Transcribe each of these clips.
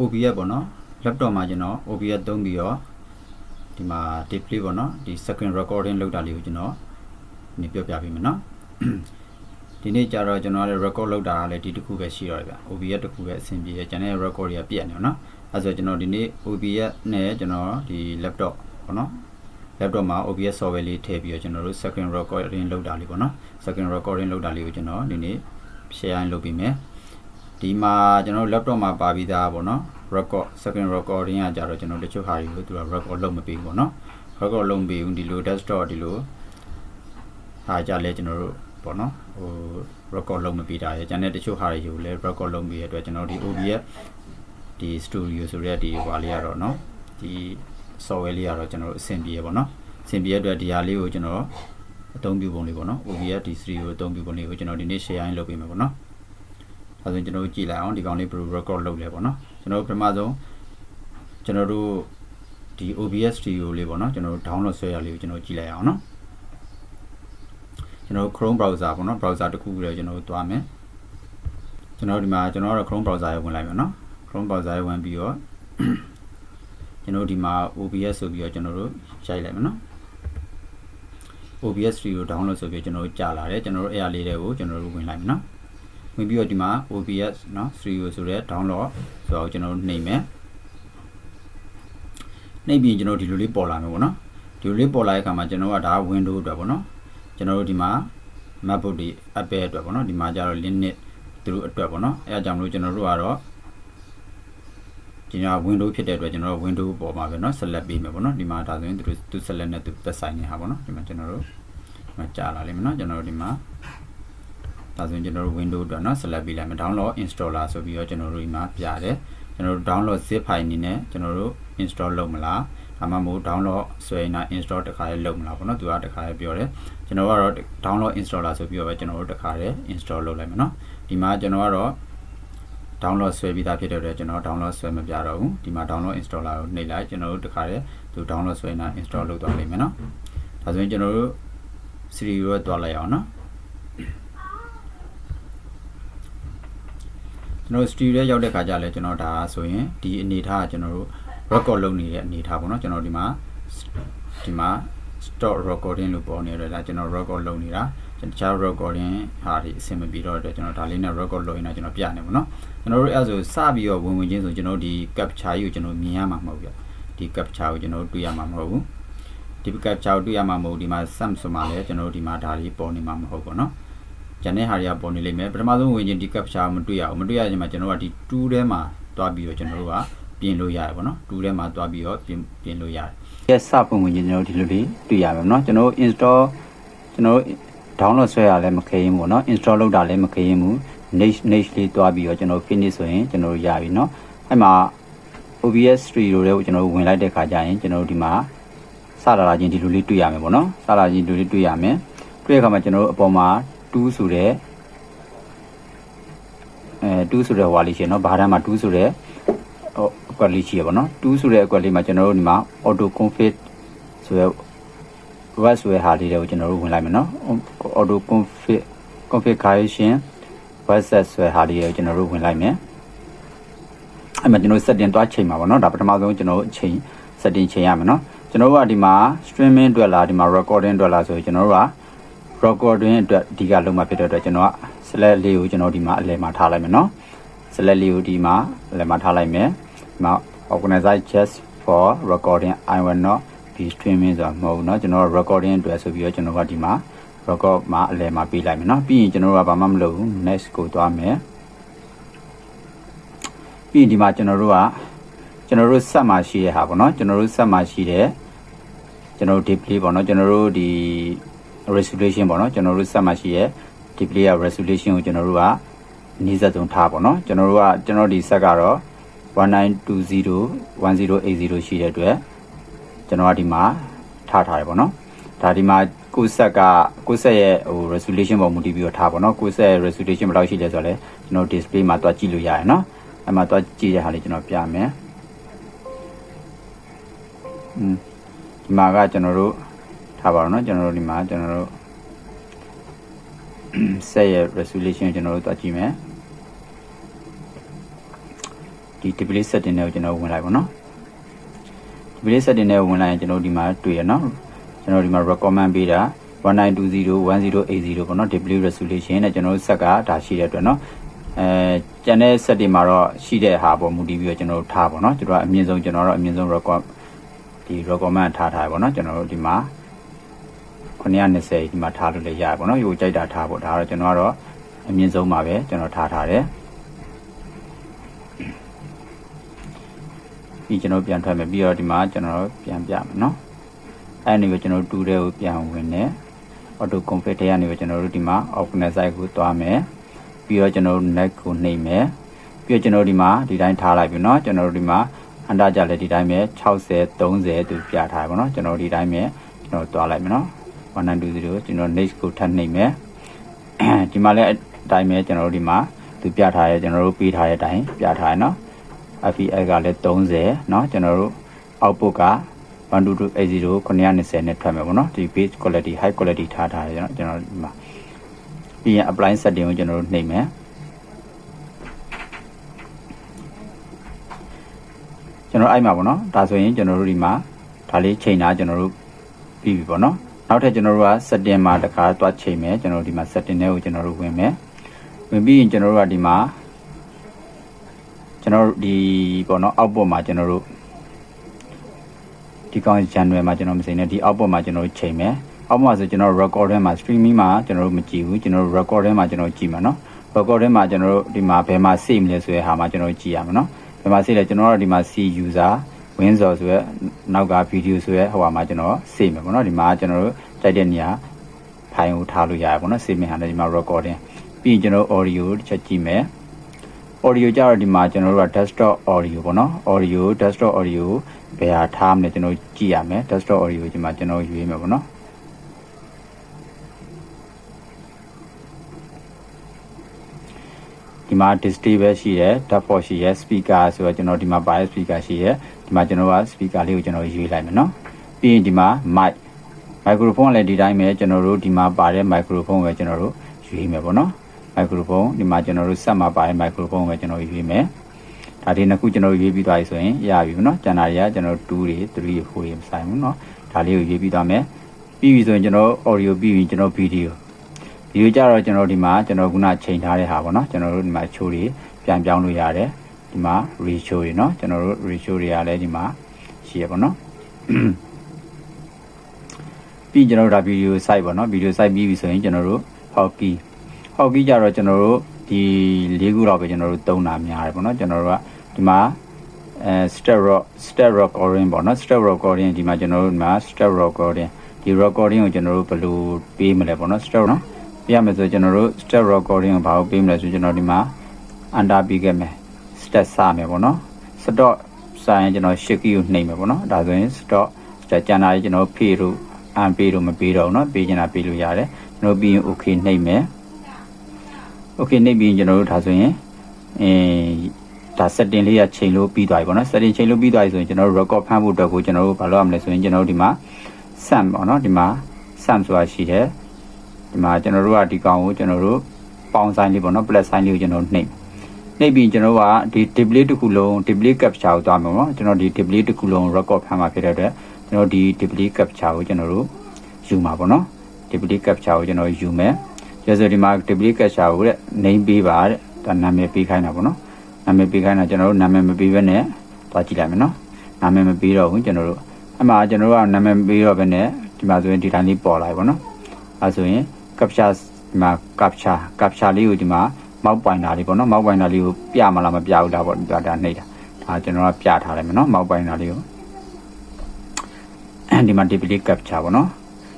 OBS ပေါ့နော် laptop မှာကျွန်တော် OBS သုံးပြီးတော့ဒီမှာ display ပေါ့နော်ဒီ screen recording လုပ်တာလေးကိုကျွန်တော်ဒီပြောပြပေးမယ်နော်ဒီနေ့ကျတော့ကျွန်တော်လည်း record လုပ်တာလည်းဒီတစ်ခုပဲရှိတော့တယ်ဗျ OBS တစ်ခုပဲအဆင်ပြေတယ်ကျန်တဲ့ record တွေကပြတ်နေတော့နော်အဲဆိုကျွန်တော်ဒီနေ့ OBS နဲ့ကျွန်တော်ဒီ laptop ပေါ့နော် laptop မှာ OBS software လေးထည့်ပြီးတော့ကျွန်တော်တို့ screen recording လုပ်တာလေးပေါ့နော် screen recording လုပ်တာလေးကိုကျွန်တော်ဒီနေ့ share လုပ်ပေးမယ် ဒီမှာကျွန်တော် laptop မှာပါပြီးသားပေါ့နော် record screen recording ကကြတော့ကျွန်တော်တချို့ဟာတွေကိုသူက record လုပ်မပေးဘူးပေါ့နော် record လုပ်မပေးဘူးဒီလို desktop ဒီလိုဟာကြလဲကျွန်တော်တို့ပေါ့နော်ဟို record လုပ်မပေးတာရယ်ကျန်တဲ့တချို့ဟာတွေကိုလည်း record လုပ်ပေးရတဲ့အတွက်ကျွန်တော်ဒီ OBS ဒီ studio ဆိုတဲ့ဒီဟွာလေးကတော့เนาะဒီ software လေးကတော့ကျွန်တော်တို့အဆင်ပြေရပါတော့အဆင်ပြေရတဲ့အတွက်ဒီဟာလေးကိုကျွန်တော်အသုံးပြုပုံလေးပေါ့နော် OBS D3 ကိုအသုံးပြုပုံလေးကိုကျွန်တော်ဒီနေ့ share ရင်းလုပ်ပေးမယ်ပေါ့နော်အဲ ဒါဆိုကျွန်တော်တို့ကြည့်လိုက်အောင်ဒီကောင်လေး pro record လုပ်လဲပေါ့နော်ကျွန်တော်တို့ပထမဆုံးကျွန်တော်တို့ဒီ OBS Studio လေးပေါ့နော်ကျွန်တော်တို့ download ဆွဲရလေးကိုကျွန်တော်ကြည့်လိုက်အောင်နော်ကျွန်တော်တို့ Chrome browser ပေါ့နော် browser တစ်ခုလည်းကျွန်တော်တို့သွားမယ်ကျွန်တော်တို့ဒီမှာကျွန်တော်တို့ Chrome browser ကိုဝင်လိုက်မယ်နော် Chrome browser ကိုဝင်ပြီးတော့ကျွန်တော်တို့ဒီမှာ OBS ဆိုပြီးတော့ကျွန်တော်တို့ရိုက်လိုက်မယ်နော် OBS Studio download ဆိုပြီးကျွန်တော်တို့ကြာလာတယ်ကျွန်တော်တို့အဲ့အရာလေးတွေကိုကျွန်တော်တို့ဝင်လိုက်မယ်နော် ဝင်ပြီးတော့ဒီမှာ OBS เนาะ Studio ဆိုတဲ့ download ဆိုတော့ကျွန်တော်တို့နှိပ်မယ်နှိပ်ပြီးကျွန်တော်ဒီလိုလေးပေါ်လာမယ်ပေါ့နော်ဒီလိုလေးပေါ်လာတဲ့အခါမှာကျွန်တော်ကဒါ Windows အတွက်ပေါ့နော်ကျွန်တော်တို့ဒီမှာ MacBook တွေ Apple အတွက်ပေါ့နော်ဒီမှာကျတော့ Linux သူတို့အတွက်ပေါ့နော်အဲအကြောင်းလို့ကျွန်တော်တို့ကတော့ကျွန်တော် Windows ဖြစ်တဲ့အတွက်ကျွန်တော်တို့ Windows ပေါ်မှာပဲเนาะ select ပေးမယ်ပေါ့နော်ဒီမှာဒါဆိုရင်သူတို့သူ select နဲ့သူသက်ဆိုင်နေတာပေါ့နော်ဒီမှာကျွန်တော်တို့ဒီမှာကြာလာလိမ့်မယ်เนาะကျွန်တော်တို့ဒီမှာ ဒါဆိုရင်ကျွန်တော်တို့ Windows အတွက်เนาะ select ပေးလိုက်မယ် download installer ဆိုပြီးတော့ကျွန်တော်တို့ဒီမှာပြတယ်ကျွန်တော်တို့ download zip file အနေနဲ့ကျွန်တော်တို့ install လုပ်မလားဒါမှမဟုတ် download ဆွဲနေတာ install တစ်ခါလေးလုပ်မလားပေါ့နော်သူကတစ်ခါလေးပြောတယ်ကျွန်တော်ကတော့ download installer ဆိုပြီးတော့ပဲကျွန်တော်တို့တစ်ခါလေး install လုပ်လိုက်မယ်เนาะဒီမှာကျွန်တော်ကတော့ download ဆွဲပြီးသားဖြစ်တဲ့အတွက်ကျွန်တော် download ဆွဲမပြတော့ဘူးဒီမှာ download installer ကိုနှိပ်လိုက်ကျွန်တော်တို့တခါတည်းသူ download ဆွဲနေတာ install လုပ်သွားလိမ့်မယ်နော်ဒါဆိုရင်ကျွန်တော်တို့ Siri ကိုသွားလိုက်အောင်နော် ကျွန်တော် studio ရဲ့ရောက်တဲ့ခါကျလဲကျွန်တော်ဒါဆိုရင်ဒီအနေထားကကျွန်တော်တို့ record လုပ်နေတဲ့အနေထားပေါ့နော်ကျွန်တော်ဒီမှာဒီမှာ stop recording လို့ပေါ်နေတယ်ဒါကျွန်တော် record လုပ်နေတာကျွန်တော်တခြား recording ဟာဒီအဆင်မပြေတော့တဲ့ကျွန်တော်ဒါလေးနဲ့ record လုပ်ရင်တော့ကျွန်တော်ပြနေပါတော့ကျွန်တော်တို့အဲဆိုစပြီးတော့ဝင်ဝင်ချင်းဆိုကျွန်တော်ဒီ capture ကြီးကိုကျွန်တော်မြင်ရမှာမဟုတ်ဘူးဒီ capture ကိုကျွန်တော်တွေ့ရမှာမဟုတ်ဘူးဒီ capture ကိုတွေ့ရမှာမဟုတ်ဒီမှာ sum ဆိုမှလည်းကျွန်တော်တို့ဒီမှာဒါလေးပေါ်နေမှာမဟုတ်ဘူးเนาะ ကျန်တဲ့ဟာတွေကပေါ်နေလိမ့်မယ်ပထမဆုံးဝင်ချင်းဒီ capture မတွေ့ရဘူးမတွေ့ရခြင်းမှာကျွန်တော်ကဒီ2ထဲမှာတွားပြီးတော့ကျွန်တော်တို့ကပြင်လို့ရတယ်ပေါ့နော်2ထဲမှာတွားပြီးတော့ပြင်ပြင်လို့ရတယ်ရဲ့စပုံဝင်ချင်းကျွန်တော်ဒီလိုလေးတွေ့ရမယ်เนาะကျွန်တော် install ကျွန်တော် download ဆွဲရလည်းမခဲရင်ဘူးเนาะ install လုပ်တာလည်းမခဲရင်ဘူး niche niche လေးတွားပြီးတော့ကျွန်တော် finish ဆိုရင်ကျွန်တော်ရပြီเนาะအဲ့မှာ OBS Studio တွေကိုကျွန်တော်ဝင်လိုက်တဲ့ခါကျရင်ကျွန်တော်တို့ဒီမှာစလာလာချင်းဒီလိုလေးတွေ့ရမယ်ပေါ့နော်စလာချင်းဒီလိုလေးတွေ့ရမယ်တွေ့တဲ့အခါမှာကျွန်တော်တို့အပေါ်မှာ 2ဆိုတဲ့အဲ2ဆိုတဲ့ဟွာလေးရှိနော်ဘားတန်းမှာ2ဆိုတဲ့ဟိုအကွက်လေးရှိရပေါ့နော်2ဆိုတဲ့အကွက်လေးမှာကျွန်တော်တို့ဒီမှာ auto config ဆိုတဲ့ web ဆိုတဲ့ဟာလေးတွေကိုကျွန်တော်တို့ဝင်လိုက်မယ်နော် auto config configuration web set ဆိုတဲ့ဟာလေးတွေကိုကျွန်တော်တို့ဝင်လိုက်မယ်အဲ့မှာကျွန်တော် setting တွားချိန်ပါဗောနော်ဒါပထမဆုံးကျွန်တော်အချိန် setting ချိန်ရမယ်နော်ကျွန်တော်တို့ကဒီမှာ streaming အတွက်လားဒီမှာ recording အတွက်လားဆိုရင်ကျွန်တော်တို့က recording အတွက်အဓိကလုံးမှာဖြစ်တဲ့အတွက်ကျွန်တော်က select လေးကိုကျွန်တော်ဒီမှာအလယ်မှာထားလိုက်မယ်နော် select လေးကိုဒီမှာအလယ်မှာထားလိုက်မယ်ဒီမှာ organize just for recording i will not be streaming ဆိုတာမဟုတ်ဘူးเนาะကျွန်တော် recording အတွက်ဆိုပြီးတော့ကျွန်တော်ကဒီမှာ record မှာအလယ်မှာပေးလိုက်မယ်เนาะပြီးရင်ကျွန်တော်တို့ကဘာမှမလုပ်ဘူး next ကိုသွားမယ်ပြီးရင်ဒီမှာကျွန်တော်တို့ကကျွန်တော်တို့ဆက်မှာရှိတဲ့ဟာပေါ့เนาะကျွန်တော်တို့ဆက်မှာရှိတဲ့ကျွန်တော်တို့ display ပေါ့เนาะကျွန်တော်တို့ဒီ resolution ပေါ့နော်ကျွန်တော်တို့ဆက်မှရှိရဲ့ဒီ player resolution ကိုကျွန်တော်တို့ကအနည်းဆက်ဆုံးထားပေါ့နော်ကျွန်တော်တို့ကကျွန်တော်ဒီဆက်ကတော့1920 1080ရှိတဲ့အတွက်ကျွန်တော်ကဒီမှာထားထားတယ်ပေါ့နော်ဒါဒီမှာကိုဆက်ကကိုဆက်ရဲ့ဟို resolution ပေါ်မူတည်ပြီးတော့ထားပေါ့နော်ကိုဆက်ရဲ့ resolution ဘယ်လောက်ရှိလဲဆိုတော့လေကျွန်တော် display မှာတွားကြည့်လို့ရတယ်နော်အဲ့မှာတွားကြည့်ရတာလေးကျွန်တော်ပြမယ်อืมဒီမှာကကျွန်တော်တို့ ထားပါတော့နော်ကျွန်တော်တို့ဒီမှာကျွန်တော်တို့ဆက်ရဲ့ resolution ကျွန်တော်တို့တွားကြည့်မယ်ဒီ display setting တွေကိုကျွန်တော်ဝင်လိုက်ပါနော် display setting တွေကိုဝင်လိုက်ရင်ကျွန်တော်ဒီမှာတွေ့ရနော်ကျွန်တော်ဒီမှာ recommend ပေးတာ19201080ပေါ့နော် display resolution နဲ့ကျွန်တော်တို့ဆက်ကဒါရှိတဲ့အတွက်နော်အဲကျန်တဲ့ set တွေမှာတော့ရှိတဲ့ဟာပေါ်မူတည်ပြီးတော့ကျွန်တော်တို့ထားပါတော့ကျွန်တော်ကအမြင့်ဆုံးကျွန်တော်တို့အမြင့်ဆုံး record ဒီ recommend ထားထားပါတော့ကျွန်တော်တို့ဒီမှာ 920ဒီမှာထားလို့လည်းရပါတော့ရိုးကြိုက်တာထားဖို့ဒါကတော့ကျွန်တော်ကတော့အမြင့်ဆုံးပါပဲကျွန်တော်ထားထားတယ်ပြီးကျွန်တော်ပြန်ထွက်မယ်ပြီးတော့ဒီမှာကျွန်တော်ပြန်ပြမယ်နော်အဲ့ဒီကိုကျွန်တော်တူတဲ့ကိုပြန်ဝင်တယ် auto config ထဲကနေပဲကျွန်တော်တို့ဒီမှာ organize ကိုသွားမယ်ပြီးတော့ကျွန်တော်တို့ net ကိုနှိပ်မယ်ပြီးတော့ကျွန်တော်တို့ဒီမှာဒီတိုင်းထားလိုက်ပြီเนาะကျွန်တော်တို့ဒီမှာအန်တာကြလည်းဒီတိုင်းပဲ60 30သူပြထားပါเนาะကျွန်တော်တို့ဒီတိုင်းပဲကျွန်တော်သွားလိုက်မယ်เนาะ 1220ကျွန်တော် next ကိုထပ်နှိပ်မယ်ဒီမှာလည်းအတိုင်းပဲကျွန်တော်တို့ဒီမှာသူပြထားရဲကျွန်တော်တို့ပေးထားတဲ့အတိုင်းပြထားရနော် FEI ကလည်း30နော်ကျွန်တော်တို့ output က12280 920နဲ့ထွက်မယ်ပေါ့နော်ဒီ page quality high quality ထားထားရကျွန်တော်ဒီမှာပြီးရင် apply setting ကိုကျွန်တော်တို့နှိပ်မယ်ကျွန်တော်အဲ့မှာပေါ့နော်ဒါဆိုရင်ကျွန်တော်တို့ဒီမှာဒါလေးချိန်တာကျွန်တော်တို့ပြီးပြီပေါ့နော် နောက်ထပ်ကျွန်တော်တို့က setting မှာတခါတွားချိန်မယ်ကျွန်တော်တို့ဒီမှာ setting ထဲကိုကျွန်တော်တို့ဝင်မယ်ဝင်ပြီးရင်ကျွန်တော်တို့ကဒီမှာကျွန်တော်တို့ဒီပေါ့နော်အောက်ပေါ်မှာကျွန်တော်တို့ဒီကောင် channel မှာကျွန်တော်မစိနေဒီအောက်ပေါ်မှာကျွန်တော်တို့ချိန်မယ်အောက်မှာဆိုကျွန်တော်တို့ record ထဲမှာ streaming မှာကျွန်တော်တို့မကြည့်ဘူးကျွန်တော်တို့ record ထဲမှာကျွန်တော်ကြည့်မှာနော် record ထဲမှာကျွန်တော်တို့ဒီမှာဘယ်မှာ save မလဲဆိုတဲ့ဟာမှာကျွန်တော်ကြည့်ရမှာနော်ဘယ်မှာ save လဲကျွန်တော်တို့ဒီမှာ C user ဝင်းဆော်ဆိုရဲနောက်ကဗီဒီယိုဆိုရဲဟိုမှာကျွန်တော်စေမယ်ပေါ့နော်ဒီမှာကျွန်တော်တို့တိုက်တဲ့နေရာဖိုင်ကိုထားလို့ရတယ်ပေါ့နော်စေမယ်ဟာလည်းဒီမှာ recording ပြီးရင်ကျွန်တော် audio တစ်ချက်ကြည့်မယ် audio ကြတော့ဒီမှာကျွန်တော်တို့က desktop audio ပေါ့နော် audio desktop audio ဘယ်ဟာထားမလဲကျွန်တော်ကြည့်ရမယ် desktop audio ဒီမှာကျွန်တော်ရွေးမယ်ပေါ့နော်ဒီမှာ display ပဲရှိရယ် dashboard ရှိရယ် speaker ဆိုတော့ကျွန်တော်ဒီမှာ bias speaker ရှိရယ် ဒီမှာကျွန်တော်က speaker လေးကိုကျွန်တော်ရွေးလိုက်မယ်နော်ပြီးရင်ဒီမှာ mic မိုက်ခရိုဖုန်းကလည်းဒီတိုင်းပဲကျွန်တော်တို့ဒီမှာပါတဲ့မိုက်ခရိုဖုန်းပဲကျွန်တော်တို့ရွေးမယ်ပေါ့နော်မိုက်ခရိုဖုန်းဒီမှာကျွန်တော်တို့ဆက်မှာပါတဲ့မိုက်ခရိုဖုန်းပဲကျွန်တော်ရွေးမယ်ဒါဒီနှစ်ခုကျွန်တော်ရွေးပြီးသွားပြီဆိုရင်ရပြီပေါ့နော်ကျန်တာတွေကကျွန်တော်2တွေ3တွေ4တွေမဆိုင်ဘူးနော်ဒါလေးကိုရွေးပြီးသွားမယ်ပြီးပြီဆိုရင်ကျွန်တော် audio ပြီးပြီကျွန်တော် video ဒီကြတော့ကျွန်တော်ဒီမှာကျွန်တော်ခုနချိန်ထားတဲ့ဟာပေါ့နော်ကျွန်တော်တို့ဒီမှာချိုးတွေပြန်ပြောင်းလို့ရတယ် ဒီမှာ ratio တွေเนาะကျွန်တော်တို့ ratio တွေကလည်းဒီမှာရှိရပါတော့ပြီးကျွန်တော်တို့ဒါဗီဒီယို site ပေါ့နော်ဗီဒီယို site ပြီးပြီဆိုရင်ကျွန်တော်တို့ hockey ဟောက်ကီးကြတော့ကျွန်တော်တို့ဒီ၄ခုတော့ပဲကျွန်တော်တို့သုံးတာများတယ်ပေါ့နော်ကျွန်တော်တို့ကဒီမှာအဲ step rock step recording ပေါ့နော် step recording ဒီမှာကျွန်တော်တို့ဒီမှာ step recording ဒီ recording ကိုကျွန်တော်တို့ဘယ်လိုပေးမလဲပေါ့နော် step နော်ပြရမယ်ဆိုကျွန်တော်တို့ step recording ကိုဘာလို့ပေးမလဲဆိုကျွန်တော်ဒီမှာ under ပေးခဲ့မယ် step စမယ်ပေါ့နော် stop စာရင်ကျွန်တော်ရှစ်ကီကိုနှိပ်မယ်ပေါ့နော်ဒါဆိုရင် stop step ကျန်တာကြီးကျွန်တော်ဖေးတို့အန်ပေးတို့မပေးတော့ဘူးเนาะပေးချင်တာပေးလို့ရတယ်ကျွန်တော်ပြီးရင် okay နှိပ်မယ်โอเคနေပြီးကျွန်တော်တို့ဒါဆိုရင်အဲဒါ setting လေးရချိန်လို့ပြီးသွားပြီပေါ့နော် setting ချိန်လို့ပြီးသွားပြီဆိုရင်ကျွန်တော်တို့ record ဖမ်းဖို့အတွက်ကိုကျွန်တော်တို့ဘာလုပ်ရမလဲဆိုရင်ကျွန်တော်တို့ဒီမှာ sum ပေါ့နော်ဒီမှာ sum ဆိုတာရှိတယ်ဒီမှာကျွန်တော်တို့ကဒီကောင်ကိုကျွန်တော်တို့ပေါင်းဆိုင်လေးပေါ့နော် plus sign လေးကိုကျွန်တော်နှိပ် နှိပ်ပြီးကျွန်တော်တို့ကဒီ display တစ်ခုလုံး display capture ကိုသွားမယ်ပေါ့နော်ကျွန်တော်ဒီ display တစ်ခုလုံး record ဖမ်းမှာဖြစ်တဲ့အတွက်ကျွန်တော်ဒီ display capture ကိုကျွန်တော်တို့ယူမှာပေါ့နော် display capture ကိုကျွန်တော်ယူမယ်ကျဆိုဒီမှာ display capture ကိုတဲ့ name ပေးပါတဲ့ဒါနာမည်ပေးခိုင်းတာပေါ့နော်နာမည်ပေးခိုင်းတာကျွန်တော်တို့နာမည်မပေးဘဲနဲ့သွားကြည့်လိုက်မယ်နော်နာမည်မပေးတော့ဘူးကျွန်တော်တို့အမှကျွန်တော်တို့ကနာမည်မပေးတော့ဘဲနဲ့ဒီမှာဆိုရင်ဒီတိုင်းလေးပေါ်လာပြီပေါ့နော်အဲဆိုရင် capture ဒီမှာ capture capture လေးကိုဒီမှာ မောက်ပိုင်တာလေးပေါ့နော်မောက်ပိုင်တာလေးကိုပြမလားမပြဘူးလားပေါ့ဒါဒါနှိပ်တာဒါကျွန်တော်ကပြထားလိုက်မယ်နော်မောက်ပိုင်တာလေးကိုဒီမှာ display capture ပေါ့နော်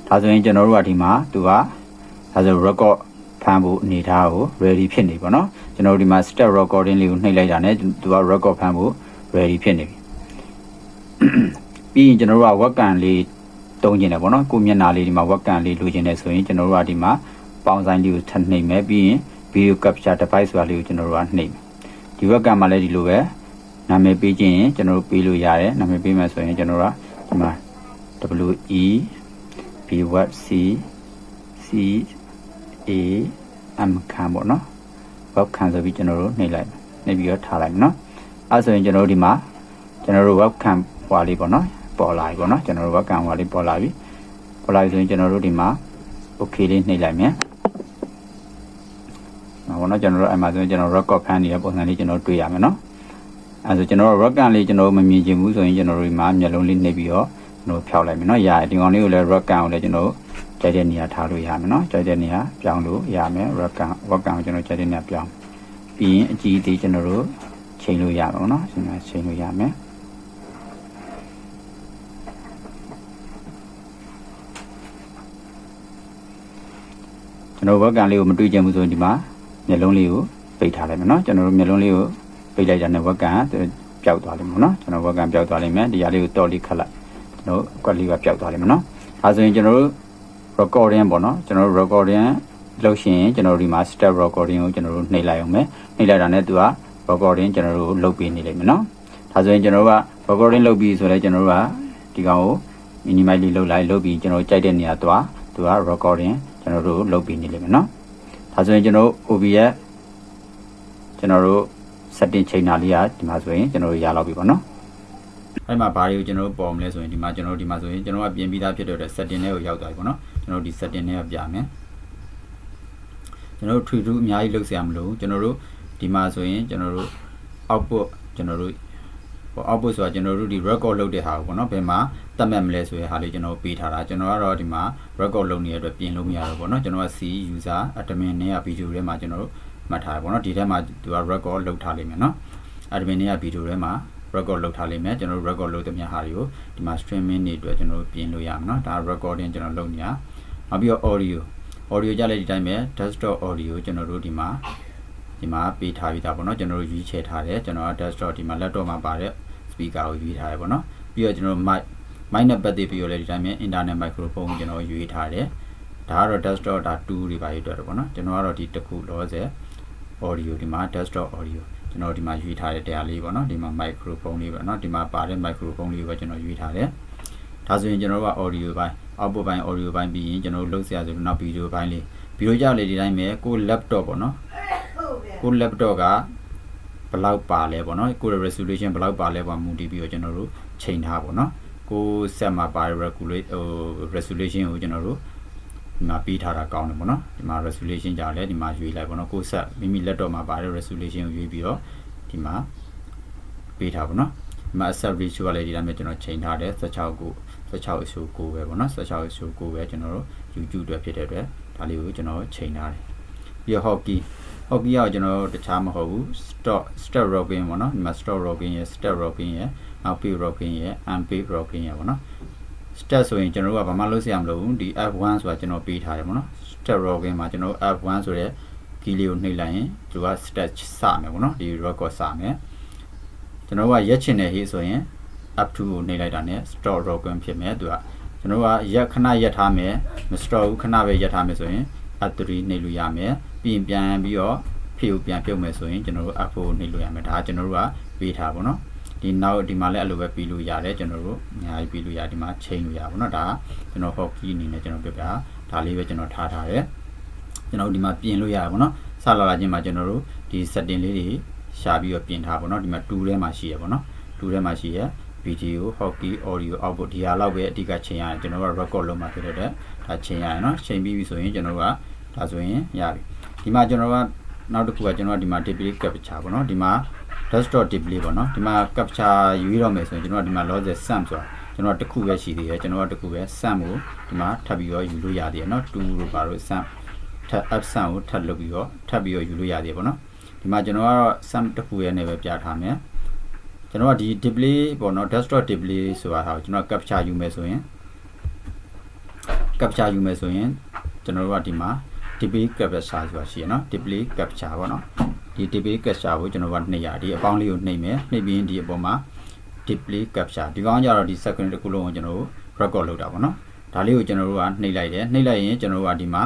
ဒါဆိုရင်ကျွန်တော်တို့ကဒီမှာသူကဒါဆို record ဖမ်းဖို့အနေထားကို ready ဖြစ်နေပါတော့ကျွန်တော်တို့ဒီမှာ step recording လေးကိုနှိပ်လိုက်တာနဲ့သူက record ဖမ်းဖို့ ready ဖြစ်နေပြီပြီးရင်ကျွန်တော်တို့က webcam လေးတုံးကျင်တယ်ပေါ့နော်ကိုမျက်နှာလေးဒီမှာ webcam လေးလိုချင်တယ်ဆိုရင်ကျွန်တော်တို့ကဒီမှာပေါင်းဆိုင်လေးကိုထပ်နှိပ်မယ်ပြီးရင် video capture device ဆိုတာလေးကိုကျွန်တော်တို့ကနှိပ်မယ်ဒီ webcam မှာလည်းဒီလိုပဲနာမည်ပေးခြင်းရင်ကျွန်တော်တို့ပေးလို့ရတယ်နာမည်ပေးမယ်ဆိုရင်ကျွန်တော်တို့ကဒီမှာ WE bweb c c a m ခံပေါ့နော် web ခံဆိုပြီးကျွန်တော်တို့နှိပ်လိုက်နှိပ်ပြီးတော့ထားလိုက်မယ်နော်အဲဆိုရင်ကျွန်တော်တို့ဒီမှာကျွန်တော်တို့ webcam ဟွာလေးပေါ့နော်ပေါ်လာပြီပေါ့နော်ကျွန်တော်တို့ webcam ဟွာလေးပေါ်လာပြီပေါ်လာပြီဆိုရင်ကျွန်တော်တို့ဒီမှာ okay လေးနှိပ်လိုက်မယ်ဟော ပေါ့နော်ကျွန်တော်တို့အဲ့မှာဆိုရင်ကျွန်တော် record ဖမ်းနေတဲ့ပုံစံလေးကျွန်တော်တွေ့ရမယ်နော်အဲဆိုကျွန်တော်တို့ record လေးကျွန်တော်တို့မမြင်ချင်ဘူးဆိုရင်ကျွန်တော်တို့ဒီမှာမျက်လုံးလေးနှိပ်ပြီးတော့ကျွန်တော်ဖြောက်လိုက်မယ်နော်ရတယ်ဒီကောင်လေးကိုလည်း record ကိုလည်းကျွန်တော်တို့ကြိုက်တဲ့နေရာထားလို့ရမယ်နော်ကြိုက်တဲ့နေရာပြောင်းလို့ရမယ် record record ကိုကျွန်တော်ကြိုက်တဲ့နေရာပြောင်းပြီးရင်အကြည့်အသေးကျွန်တော်တို့ချိန်လို့ရမှာပေါ့နော်ချိန်ချိန်လို့ရမယ်ကျွန်တော်ဘက်ကန်လေးကိုမတွေးချင်ဘူးဆိုရင်ဒီမှာ မျက်လုံးလေးကိုပိတ်ထားလိုက်မယ်နော်ကျွန်တော်တို့မျက်လုံးလေးကိုပိတ်လိုက်တာနဲ့ဘက်ကန်ပျောက်သွားလိမ့်မယ်နော်ကျွန်တော်ဘက်ကန်ပျောက်သွားလိမ့်မယ်ဒီဟာလေးကိုတော်လေးခတ်လိုက်ကျွန်တော်ကွက်လေးကပျောက်သွားလိမ့်မယ်နော်ဒါဆိုရင်ကျွန်တော်တို့ recording ပေါ့နော်ကျွန်တော်တို့ recording လုပ်ရှင်ကျွန်တော်တို့ဒီမှာ step recording ကိုကျွန်တော်တို့နှိပ်လိုက်အောင်မယ်နှိပ်လိုက်တာနဲ့သူက recording ကျွန်တော်တို့လုပ်ပေးနေလိမ့်မယ်နော်ဒါဆိုရင်ကျွန်တော်တို့က recording လုပ်ပြီးဆိုတော့ကျွန်တော်တို့ကဒီကောင်ကို minimize လေးလုပ်လိုက်လုပ်ပြီးကျွန်တော်ကြိုက်တဲ့နေရာသွားသူက recording ကျွန်တော်တို့လုပ်ပေးနေလိမ့်မယ်နော် ဒါဆိုရင်ကျွန်တော်တို့ OB ရဲ့ကျွန်တော်တို့ setting ချိန်တာလေးကဒီမှာဆိုရင်ကျွန်တော်တို့ရလောက်ပြီပေါ့နော်အဲ့မှာဘာတွေကိုကျွန်တော်တို့ပေါ်မလဲဆိုရင်ဒီမှာကျွန်တော်တို့ဒီမှာဆိုရင်ကျွန်တော်ကပြင်ပြီးသားဖြစ်တဲ့အတွက် setting တွေကိုရောက်သွားပြီပေါ့နော်ကျွန်တော်တို့ဒီ setting တွေကပြမယ်ကျွန်တော်တို့ tree to အများကြီးလုပ်စရာမလိုဘူးကျွန်တော်တို့ဒီမှာဆိုရင်ကျွန်တော်တို့ output ကျွန်တော်တို့ ဟို output ဆိုတာကျွန်တော်တို့ဒီ record လုပ်တဲ့ဟာကိုပေါ့နော်ဘယ်မှာတတ်မှတ်မလဲဆိုတဲ့ဟာလေးကျွန်တော်ပေးထားတာကျွန်တော်ကတော့ဒီမှာ record လုပ်နေတဲ့အတွက်ပြင်လို့မရတော့ပေါ့နော်ကျွန်တော်က C user admin နဲ့ video ထဲမှာကျွန်တော်တို့မှတ်ထားတယ်ပေါ့နော်ဒီထဲမှာသူက record လုပ်ထားလိမ့်မယ်နော် admin နဲ့ video ထဲမှာ record လုပ်ထားလိမ့်မယ်ကျွန်တော်တို့ record လုပ်တဲ့မြဟာတွေကိုဒီမှာ streaming တွေအတွက်ကျွန်တော်တို့ပြင်လို့ရမှာနော်ဒါ recording ကျွန်တော်လုပ်နေတာနောက်ပြီးတော့ audio audio ကြလည်းဒီတိုင်းပဲ desktop audio ကျွန်တော်တို့ဒီမှာ ဒီမှာပေးထားပြီးသားပေါ့နော်ကျွန်တော်တို့ရွေးချယ်ထားတယ်ကျွန်တော်က desktop ဒီမှာ laptop မှာပါတဲ့ speaker ကိုရွေးထားတယ်ပေါ့နော်ပြီးတော့ကျွန်တော် mic mic နဲ့ပတ်သက်ပြီးတော့လည်းဒီတိုင်းပဲ internet microphone ကိုကျွန်တော်ရွေးထားတယ်ဒါကတော့ desktop ဒါ2တွေပါရွေးတွေ့တယ်ပေါ့နော်ကျွန်တော်ကတော့ဒီတစ်ခုလောဆယ် audio ဒီမှာ desktop audio ကျွန်တော်ဒီမှာရွေးထားတဲ့တရားလေးပေါ့နော်ဒီမှာ microphone လေးပေါ့နော်ဒီမှာပါတဲ့ microphone လေးကိုကျွန်တော်ရွေးထားတယ်ဒါဆိုရင်ကျွန်တော်တို့က audio ဘိုင်း output ဘိုင်း audio ဘိုင်းပြီးရင်ကျွန်တော်တို့လုပ်စရာဆိုတော့နောက် video ဘိုင်းလေး video ကြလေဒီတိုင်းပဲကို laptop ပေါ့နော် ကို laptop ကဘယ်လောက်ပါလဲပေါ့နော်ကို resolution ဘယ်လောက်ပါလဲပေါ့မူတည်ပြီးတော့ကျွန်တော်တို့ချိန်ထားပေါ့နော်ကိုဆက်မှာပါတဲ့ regulate ဟို resolution ကိုကျွန်တော်တို့ဒီမှာပေးထားတာကောင်းတယ်ပေါ့နော်ဒီမှာ resolution ကြလဲဒီမှာရွေးလိုက်ပေါ့နော်ကိုဆက်မိမိ laptop မှာပါတဲ့ resolution ကိုရွေးပြီးတော့ဒီမှာပေးထားပေါ့နော်ဒီမှာ accept ratio ကလည်းဒီတိုင်းပဲကျွန်တော်ချိန်ထားတယ်16ကို16 issue 9ပဲပေါ့နော်16 issue 9ပဲကျွန်တော်တို့ YouTube အတွက်ဖြစ်တဲ့အတွက်ဒါလေးကိုကျွန်တော်ချိန်ထားတယ်ပြီးတော့ hockey hockey ကကျွန်တော်တို့တခြားမဟုတ်ဘူး stop step robin ပေါ့နော်ဒီမှာ stop robin ရယ် step robin ရယ်နောက် pay robin ရယ် unpaid robin ရယ်ပေါ့နော် step ဆိုရင်ကျွန်တော်တို့ကဘာမှလုပ်စရာမလိုဘူးဒီ F1 ဆိုတာကျွန်တော်ပေးထားတယ်ပေါ့နော် step robin မှာကျွန်တော် F1 ဆိုတဲ့ key လေးကိုနှိပ်လိုက်ရင်သူက step စမယ်ပေါ့နော်ဒီ record စမယ်ကျွန်တော်ကရက်ချင်တဲ့ဟေးဆိုရင် up to ကိုနှိပ်လိုက်တာ ਨੇ stop robin ဖြစ်မယ်သူကကျွန်တော်ကရက်ခဏရက်ထားမယ်မ stop ဘူးခဏပဲရက်ထားမယ်ဆိုရင် up3 နှိပ်လို့ရမယ် ပြီးရင်ပြန်ပြီးတော့ဖြည့်ကိုပြန်ပြုတ်မယ်ဆိုရင်ကျွန်တော်တို့ up4 နှိပ်လို့ရမယ်ဒါကကျွန်တော်တို့ကပေးထားပါတော့ဒီနောက်ဒီမှာလည်းအဲ့လိုပဲပြီးလို့ရတယ်ကျွန်တော်တို့အများကြီးပြီးလို့ရဒီမှာချိန်လို့ရပါတော့ဒါကကျွန်တော် hockey အနေနဲ့ကျွန်တော်ပြပြဒါလေးပဲကျွန်တော်ထားထားတယ်ကျွန်တော်ဒီမှာပြင်လို့ရပါတော့ဆလာလာချင်းမှာကျွန်တော်တို့ဒီ setting လေးတွေရှာပြီးတော့ပြင်ထားပါတော့ဒီမှာ2ထဲမှာရှိရပါတော့2ထဲမှာရှိရ video hockey audio output ဒီဟာလောက်ပဲအဓိကချိန်ရတယ်ကျွန်တော်က record လုပ်မှာဖြစ်တဲ့အတွက်ဒါချိန်ရရနော်ချိန်ပြီးပြီဆိုရင်ကျွန်တော်ကဒါဆိုရင်ရပြီ ဒီမှာကျွန်တော်ကနောက်တစ်ခုကကျွန်တော်ကဒီမှာ display capture ပေါ့နော်ဒီမှာ desktop display ပေါ့နော်ဒီမှာ capture ယူရတော့မယ်ဆိုရင်ကျွန်တော်ကဒီမှာ logic sum ဆိုတာကျွန်တော်တစ်ခုပဲရှိသေးတယ်ကျွန်တော်ကတစ်ခုပဲ sum ကိုဒီမှာထပ်ပြီးတော့ယူလို့ရသေးတယ်နော်2လို့ပါလို့ sum ထပ် up sum ကိုထပ်လုပ်ပြီးတော့ထပ်ပြီးတော့ယူလို့ရသေးတယ်ပေါ့နော်ဒီမှာကျွန်တော်ကတော့ sum တစ်ခုရဲ့နဲ့ပဲပြထားမယ်ကျွန်တော်ကဒီ display ပေါ့နော် desktop display ဆိုတာဟာကိုကျွန်တော် capture ယူမယ်ဆိုရင် capture ယူမယ်ဆိုရင်ကျွန်တော်တို့ကဒီမှာ display capture ဆိုတာရှိရနော် display capture ပေါ့နော်ဒီ display capture ကိုကျွန်တော်ကနှိပ်ရဒီအပေါင်းလေးကိုနှိပ်မယ်နှိပ်ပြီးရင်ဒီအပေါ်မှာ display capture ဒီကောင်ကြတော့ဒီ second တစ်ခုလုံးကိုကျွန်တော်တို့ record လုပ်တာပေါ့နော်ဒါလေးကိုကျွန်တော်တို့ကနှိပ်လိုက်တယ်နှိပ်လိုက်ရင်ကျွန်တော်တို့ကဒီမှာ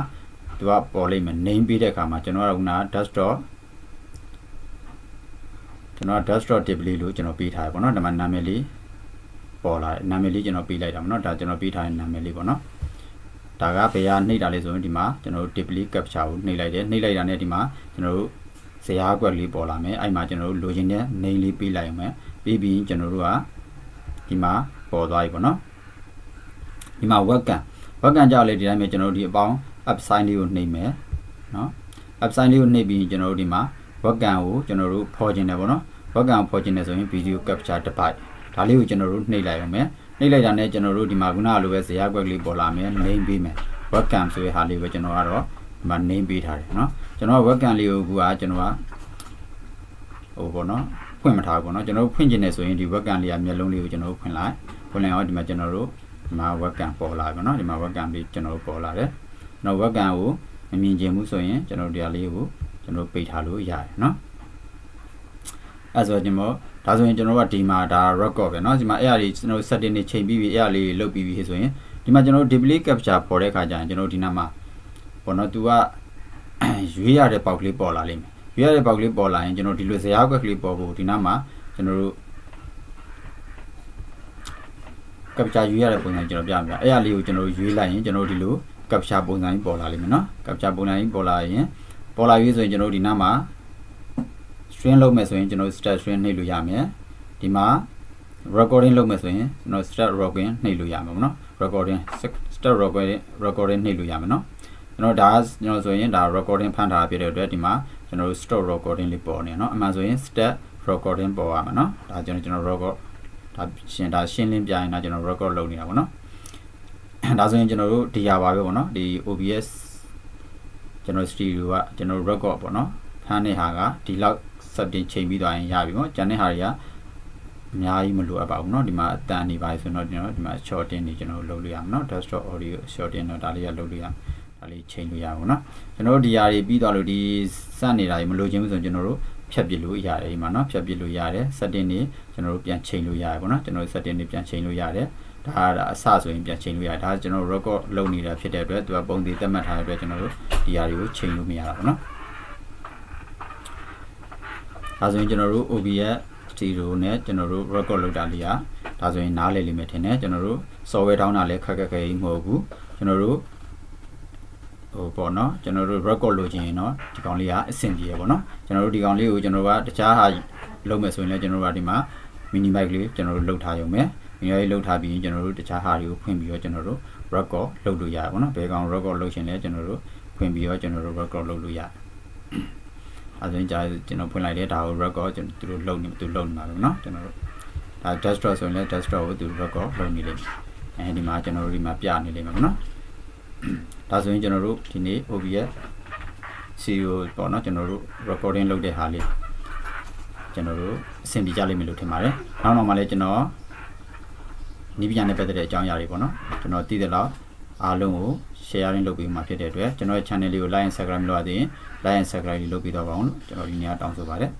သူကပေါ်လိမ့်မယ် name ပေးတဲ့အခါမှာကျွန်တော်ကခုန desktop ကျွန်တော် desktop display လို့ကျွန်တော်ပေးထားရပေါ့နော်ဒီမှာနာမည်လေးပေါ်လာတယ်နာမည်လေးကျွန်တော်ပေးလိုက်တာပေါ့နော်ဒါကျွန်တော်ပေးထားတဲ့နာမည်လေးပေါ့နော် ဒါကဘယ်ဟာနှိပ်တာလဲဆိုရင်ဒီမှာကျွန်တော်တို့ display capture ကိုနှိပ်လိုက်တယ်နှိပ်လိုက်တာနဲ့ဒီမှာကျွန်တော်တို့ဇရာကွက်လေးပေါ်လာမယ်အဲ့မှာကျွန်တော်တို့လိုချင်တဲ့ name လေးပေးလိုက်အောင်မယ်ပြီးပြီးကျွန်တော်တို့ကဒီမှာပေါ်သွားပြီပေါ့နော်ဒီမှာ webcam webcam ကြောက်လေဒီတိုင်းပဲကျွန်တော်တို့ဒီအပေါင်း app sign လေးကိုနှိပ်မယ်နော် app sign လေးကိုနှိပ်ပြီးကျွန်တော်တို့ဒီမှာ webcam ကိုကျွန်တော်တို့ဖော်ခြင်းတယ်ပေါ့နော် webcam ဖော်ခြင်းတယ်ဆိုရင် video capture device ဒါလေးကိုကျွန်တော်တို့နှိပ်လိုက်အောင်မယ် နှိပ်လိုက်တာနဲ့ကျွန်တော်တို့ဒီမှာခုနကလိုပဲဇရာကွက်လေးပေါ်လာမယ် name ပေးမယ် webcam ဆိုတဲ့ဟာလေးပဲကျွန်တော်ကတော့ဒီမှာ name ပေးထားတယ်เนาะကျွန်တော် webcam လေးကိုကကျွန်တော်ကဟိုပေါ့เนาะဖွင့်မထားဘူးပေါ့เนาะကျွန်တော်တို့ဖွင့်ခြင်းတယ်ဆိုရင်ဒီ webcam လေးကမျက်လုံးလေးကိုကျွန်တော်တို့ဖွင့်လိုက်ဖွင့်လိုက်အောင်ဒီမှာကျွန်တော်တို့ဒီမှာ webcam ပေါ်လာပြီเนาะဒီမှာ webcam လေးကျွန်တော်တို့ပေါ်လာတယ်ကျွန်တော် webcam ကိုမမြင်ချင်ဘူးဆိုရင်ကျွန်တော်တို့ဒီဟာလေးကိုကျွန်တော်ပိတ်ထားလို့ရတယ်เนาะ အဲဆိုကျွန်တော်ဒါဆိုရင်ကျွန်တော်တို့ကဒီမှာဒါ record ပဲเนาะဒီမှာအဲ့အရာလေးကျွန်တော် setting တွေချိန်ပြီးပြီအဲ့အရာလေးလုတ်ပြီးပြီဆိုရင်ဒီမှာကျွန်တော်တို့ display capture ပေါ်တဲ့ခါကျရင်ကျွန်တော်တို့ဒီနားမှာပေါ့နော် तू ကရွေးရတဲ့ပေါက်ကလေးပေါ်လာလိမ့်မယ်ရွေးရတဲ့ပေါက်ကလေးပေါ်လာရင်ကျွန်တော်ဒီလိုဇရာကွက်ကလေးပေါ်ဖို့ဒီနားမှာကျွန်တော်တို့ capture ရွေးရတဲ့ပုံစံကျွန်တော်ပြမယ်အဲ့အရာလေးကိုကျွန်တော်တို့ရွေးလိုက်ရင်ကျွန်တော်တို့ဒီလို capture ပုံစံကြီးပေါ်လာလိမ့်မယ်နော် capture ပုံစံကြီးပေါ်လာရင်ပေါ်လာပြီဆိုရင်ကျွန်တော်တို့ဒီနားမှာ string လုပ်မယ်ဆိုရင်ကျွန်တော် start string နှိပ်လို့ရမယ်ဒီမှာ recording လုပ်မယ်ဆိုရင်ကျွန်တော် start recording နှိပ်လို့ရမှာပေါ့နော် recording start recording recording နှိပ်လို့ရမှာနော်ကျွန်တော်ဒါကျွန်တော်ဆိုရင်ဒါ recording ဖန်ထားပြတဲ့အတွက်ဒီမှာကျွန်တော်တို့ stop recording လေးပေါ်နေเนาะအမှန်ဆိုရင် start recording ပေါ်ရမှာเนาะဒါကျွန်တော်ကျွန်တော် record ဒါရှင်းဒါရှင်းလင်းပြရင်ဒါကျွန်တော် record လုပ်နေတာပေါ့နော်ဒါဆိုရင်ကျွန်တော်တို့ဒီရပါပဲပေါ့နော်ဒီ OBS ကျွန်တော် studio ကကျွန်တော် record ပေါ့နော်ဖမ်းတဲ့ဟာကဒီလောက် setting ချိန်ပြီးသွားရင်ရပြီပေါ့ကျန်တဲ့ဟာတွေကအများကြီးမလိုအပ်ပါဘူးเนาะဒီမှာအတန်နေပါဆိုတော့ကျွန်တော်ဒီမှာ shorting နေကျွန်တော်လုပ်လို့ရမှာเนาะ desktop audio shorting တော့ဒါလေးကလုပ်လို့ရဒါလေးချိန်လို့ရပါဘူးเนาะကျွန်တော်တို့ဒီຢာတွေပြီးသွားလို့ဒီစနေတာတွေမလိုချင်ဘူးဆိုရင်ကျွန်တော်တို့ဖြတ်ပစ်လို့ရတယ်ဒီမှာเนาะဖြတ်ပစ်လို့ရတယ် setting တွေကျွန်တော်တို့ပြန်ချိန်လို့ရတယ်ပေါ့เนาะကျွန်တော်တို့ setting တွေပြန်ချိန်လို့ရတယ်ဒါကဒါအစဆိုရင်ပြန်ချိန်လို့ရတယ်ဒါကျွန်တော် record လုပ်နေတာဖြစ်တဲ့အတွက်သူကပုံသေးသတ်မှတ်ထားတဲ့အတွက်ကျွန်တော်တို့ဒီຢာတွေကိုချိန်လို့မရတာပေါ့เนาะ ဒါဆိုရင်ကျွန်တော်တို့ OBS 0နဲ့ကျွန်တော်တို့ record လုပ်တာလေးอ่ะဒါဆိုရင်နားလည်လိမ့်မယ်ထင်တယ်ကျွန်တော်တို့ software တောင်းတာလည်းခက်ခက်ခဲကြီးမဟုတ်ဘူးကျွန်တော်တို့ဟိုပေါ့နော်ကျွန်တော်တို့ record လုပ်ခြင်းရင်တော့ဒီကောင်လေးကအဆင်ပြေရပေါ့နော်ကျွန်တော်တို့ဒီကောင်လေးကိုကျွန်တော်တို့ကတခြားဟာလုပ်မယ်ဆိုရင်လည်းကျွန်တော်တို့ကဒီမှာ mini mic လေးကျွန်တော်တို့လုပ်ထားရုံပဲ mini mic လုပ်ထားပြီးရင်ကျွန်တော်တို့တခြားဟာတွေကိုဖွင့်ပြီးတော့ကျွန်တော်တို့ record လုပ်လို့ရတယ်ပေါ့နော်ဘယ်ကောင် record လုပ်ရှင်လဲကျွန်တော်တို့ဖွင့်ပြီးတော့ကျွန်တော်တို့ record လုပ်လို့ရတယ် အဲဆိုရင်ကြာကျွန်တော်ဖွင့်လိုက်တယ်ဒါကို record ကျွန်တော်သူတို့လုံနေသူလုံနေမှာပေါ့နော်ကျွန်တော်တို့ဒါ desktop ဆိုရင်လည်း desktop ကိုသူ record လုံနေလိမ့်မယ်အဲဒီမှာကျွန်တော်တို့ဒီမှာပြနေလိမ့်မယ်ပေါ့နော်ဒါဆိုရင်ကျွန်တော်တို့ဒီနေ့ OBS CEO ပေါ့နော်ကျွန်တော်တို့ recording လုပ်တဲ့ဟာလေးကျွန်တော်တို့အဆင်ပြေကြလိမ့်မယ်လို့ထင်ပါတယ်နောက်နောက်မှလည်းကျွန်တော်နီးပညာနဲ့ပတ်သက်တဲ့အကြောင်းအရာတွေပေါ့နော်ကျွန်တော်သိသလောက် အားလုံးကို sharing လုပ်ပေးမှာဖြစ်တဲ့အတွက်ကျွန်တော်ရဲ့ channel လေးကို like and subscribe လုပ်ရသေးရင် like and subscribe လေးလုပ်ပေးတော့ပါအောင်လို့ကျွန်တော်ဒီနေ့တောင်းဆိုပါတယ်